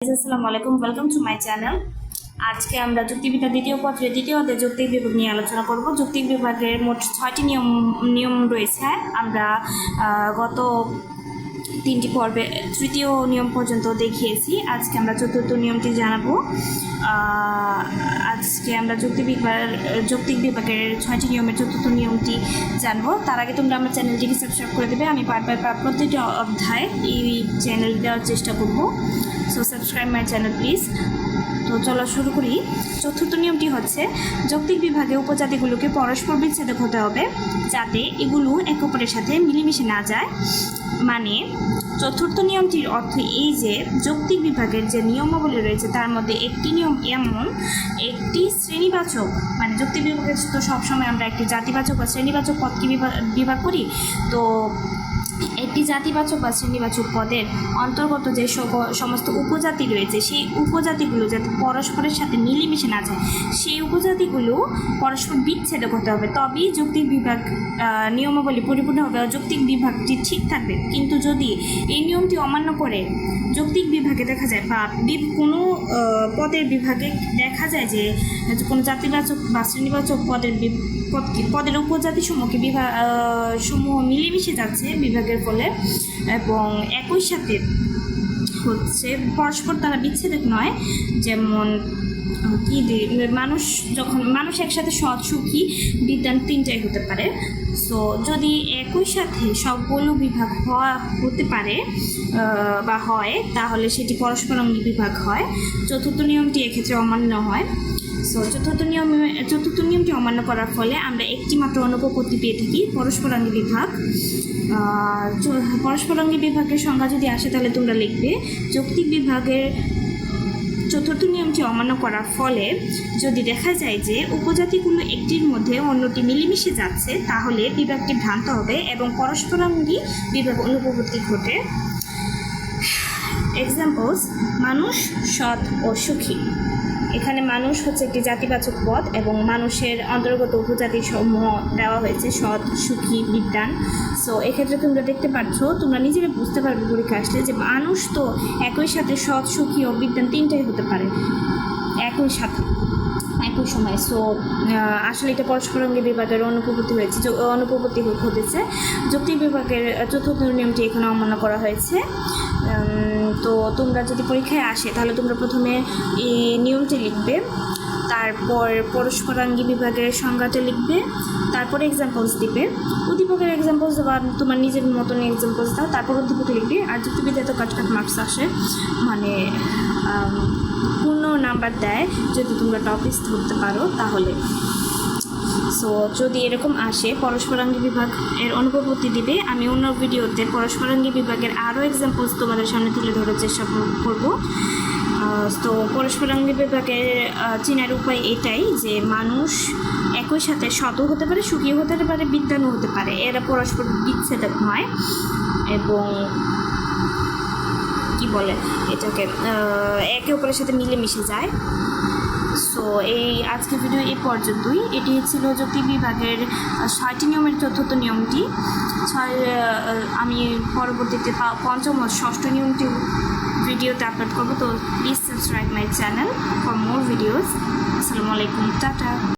আসসালামু আলাইকুম। Welcome to my channel আজকে আমরা যুক্তিবিদ্যা দ্বিতীয় পত্রের দ্বিতীয় অধ্যায় যৌক্তিক বিভাগ নিয়ে আলোচনা করব। যুক্তিক বিভাগের মোট ছয়টি নিয়ম নিয়ম রয়েছে। আমরা গত তিনটি পর্বে, তৃতীয় নিয়ম পর্যন্ত দেখিয়েছি। আজকে আমরা চতুর্থ নিয়মটি জানাব। আজকে আমরা যৌক্তিক বিভাগ, যৌক্তিক বিভাগের ছয়টি নিয়মের চতুর্থ নিয়মটি জানব। তার আগে তোমরা আমার চ্যানেলটিকে সাবস্ক্রাইব করে দেবে। আমি পার পার প্রতিটি অধ্যায় এই চ্যানেল দেওয়ার চেষ্টা করব। So subscribe my channel please তো চলো শুরু করি। চতুর্থ নিয়মটি হচ্ছে, যৌক্তিক বিভাগে উপজাতিগুলোকে পরস্পর বিচ্ছেদক হতে হবে যাতে এগুলো একে অপরের সাথে মিলেমিশে না যায়। মানে চতুর্থ নিয়মটির অর্থ এই যে, যৌক্তিক বিভাগের যে নিয়মাবলী রয়েছে, তার মধ্যে একটি নিয়ম এমন, একটি শ্রেণীবাচক মানে যৌক্তিক বিভাগের তো সবসময় আমরা একটি জাতিবাচক বা শ্রেণীবাচক পদকে বিভাগ করি? তো একটি জাতিবাচক বা শ্রেণীবাচক পদের অন্তর্গত যে সমস্ত উপজাতি রয়েছে, সেই উপজাতিগুলো যাতে পরস্পরের সাথে মিলেমিশে না যায়, সেই উপজাতিগুলো পরস্পর বিচ্ছেদ করতে হবে। তবেই যৌক্তিক বিভাগ নিয়মাবলী পরিপূর্ণ হবে ও যৌক্তিক বিভাগটি ঠিক থাকবে। কিন্তু যদি এই নিয়মটি অমান্য করে যৌক্তিক বিভাগে দেখা যায় বি- কোনো পদের বিভাগে দেখা যায় যে কোনো জাতিবাচক বা শ্রেণীবাচক পদের বি- পদ- পদের উপজাতি সমূহকে বিভাগ সমূহ মিলেমিশে যাচ্ছে বিভাগের ফলে এবং একই সাথে হচ্ছে পরস্পর তারা বিচ্ছেদক নয়। যেমন কি মানুষ যখন মানুষ একসাথে সৎ, সুখী বিদ্যান তিনটাই হতে পারে। সো যদি একই সাথে সবগুলো বিভাগ হওয়া হতে পারে বা হয়, তাহলে সেটি পরস্পরাঙ্গী বিভাগ হয়। চতুর্থ নিয়মটি এক্ষেত্রে অমান্য হয়। সো চতুর্থ নিয়ম, চতুর্থ নিয়মটি অমান্য করার ফলে আমরা একটি মাত্র অনুপপত্তি পেয়ে থাকি, পরস্পরাঙ্গী বিভাগ। পরস্পরাঙ্গী বিভাগের সংজ্ঞা যদি আসে তাহলে তোমরা লিখবে, যৌক্তিক বিভাগের চতুর্থ নিয়মটি অমান্য করার ফলে যদি দেখা যায় যে উপজাতিগুলো একটির মধ্যে অন্যটি মিলেমিশে যাচ্ছে, তাহলে বিভাগটি ভ্রান্ত হবে এবং পরস্পরাঙ্গী বিভাগ অনুপপত্তি ঘটে। এক্সাম্পলস মানুষ, সৎ ও সুখী। এখানে মানুষ হচ্ছে একটি জাতিবাচক পদ এবং মানুষের অন্তর্গত উপজাতি সমূহ দেওয়া হয়েছে সৎ, সুখী বিদ্যান সো এক্ষেত্রে তোমরা দেখতে পাচ্ছ তোমরা নিজেরা বুঝতে পারবে পরীক্ষা আসলে যে মানুষ তো একই সাথে সৎ, সুখী ও বিদ্যান তিনটাই হতে পারে। একই সাথে, একই সময়। সো আসলে এটা পরস্পরাঙ্গী বিভাগের অনুপপত্তি হয়েছে, যো- ঘটেছে যুক্তি বিভাগের চতুর্থ নিয়মটি এখানে অমান্য করা হয়েছে। তো তোমরা যদি পরীক্ষায় আসে, তাহলে তোমরা প্রথমে এই নিয়মটি লিখবে। তারপর পরস্পরাঙ্গী বিভাগের সংজ্ঞাটা লিখবে। তারপরে এক্সাম্পলস দিবে। উদ্দীপকের এক্সাম্পলস বা তোমার নিজের মতন এক্সাম্পলস দাও। তারপর উদ্দীপক লিখবে। আর যুক্তিবিদ্যায় তো কাট কাট মার্কস আসে। মানে পূর্ণ নাম্বার দেয়। যদি তোমরা টপিক ধরতে পারো, তাহলে। সো যদি এরকম আসে পরস্পরাঙ্গী বিভাগ এর অনুপপত্তি দিবে, আমি অন্য ভিডিওতে পরস্পরাঙ্গী বিভাগের আরও এক্সাম্পলস তোমাদের সামনে তুলে ধরার চেষ্টা কর- করব। তো পরস্পরাঙ্গী বিভাগের চেনার উপায় এটাই যে মানুষ একই সাথে সতও হতে পারে সুখী হতে পারে, বিদ্যানও হতে পারে। এরা পরস্পর বিচ্ছেদ নয় এবং কি বলে এটাকে একে অপরের সাথে মিলেমিশে যায়। সো এই আজকের ভিডিও এই পর্যন্তই। এটি ছিল জ্যোতি বিভাগের ছয়টি নিয়মের চতুর্থ নিয়মটি। ছয় আমি পরবর্তীতে পঞ্চম ও ষষ্ঠ নিয়মটি ভিডিওতে আপলোড করব। তো please subscribe my channel for more videos আসসালামু আলাইকুম। টাটা।